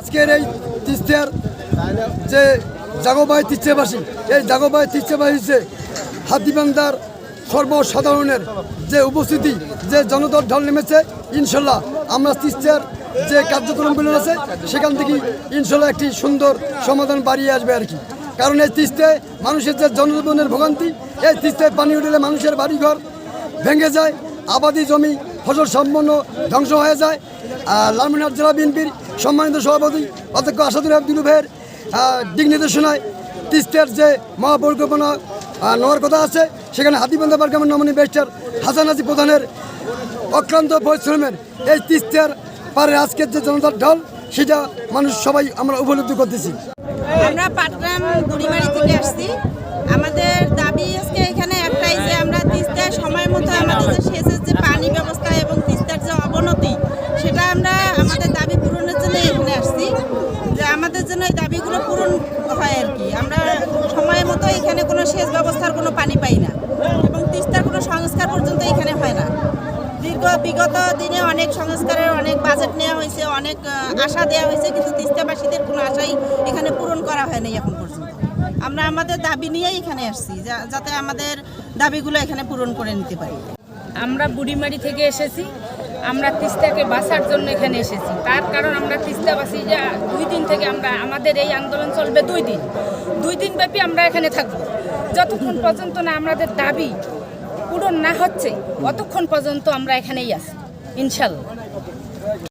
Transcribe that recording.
আজকের এই তিস্তার যে জাগোবাই তিস্তাবাসী, এই জাগোবাই তিস্তাবাসী যে হাতিবান্দার সর্বসাধারণের যে উপস্থিতি, যে জনতার ঢল নেমেছে, ইনশাল্লাহ আমরা তিস্তার যে কার্যক্রমগুলো আছে সেখান থেকে ইনশাল্লাহ একটি সুন্দর সমাধান বাড়িয়ে আসবে আর কি। কারণ এই তিস্তায় মানুষের যে জনজীবনের ভোগান্তি, এই তিস্তায় পানি উঠলে মানুষের বাড়িঘর ভেঙে যায়, আবাদি জমি ফসল সম্পন্ন ধ্বংস হয়ে যায়। আর লালমিনার জেলা বিএনপির সম্মানিত সভাপতি অধ্যক্ষ আসাদুল আব্দুল ভাইয়ের দিক নির্দেশনায় তিস্তার যে মহাপরিকল্পনা নেওয়ার কথা আছে, সেখানে হাতিবান্ধা বারগামের নমনী বেস্টার হাসান হাজি প্রধানের অক্লান্ত পরিশ্রমের এই তিস্তের পারে আজকের যে জনতার ঢল, সেটা মানুষ সবাই আমরা উপলব্ধি করতেছি। আমরা পাটগ্রাম, বুড়িমারি থেকে আসছি আমাদের দাবি আজকে এখানে একটাই যে আমরা তিস্তায় সময় মতো আমাদের যে সেচের যে পানি ব্যবস্থা এবং তিস্তার যে অবনতি সেটা আমরা আমাদের দাবি পূরণের জন্য এখানে আসছি যে আমাদের জন্য এই দাবিগুলো পূরণ হয় আর কি। আমরা সময় মতো এখানে কোনো সেচ ব্যবস্থার কোনো পানি পাই না এবং তিস্তার কোনো সংস্কার পর্যন্ত এখানে হয় না। দীর্ঘ বিগত দিনে অনেক সংস্কারের অনেক বাজেট নেওয়া হয়েছে, অনেক আশা দেওয়া হয়েছে, কিন্তু তিস্তাবাসীদের কোনো আশাই এখানে পূরণ করা হয়নি এখন পর্যন্ত। আমরা আমাদের দাবি নিয়েই এখানে আসছি যাতে আমাদের দাবিগুলো এখানে পূরণ করে নিতে পারি। আমরা বুড়িমারি থেকে এসেছি। আমরা তিস্তাকে বাঁচার জন্য এখানে এসেছি। তার কারণ আমরা তিস্তাবাসী যা দুই দিন থেকে আমরা, আমাদের এই আন্দোলন চলবে দুই দিন। দুই দিন ব্যাপী আমরা এখানে থাকব। যতক্ষণ পর্যন্ত না আমাদের দাবি পূরণ না হচ্ছে, অতক্ষণ পর্যন্ত আমরা এখানেই আছি, ইনশাল্লাহ।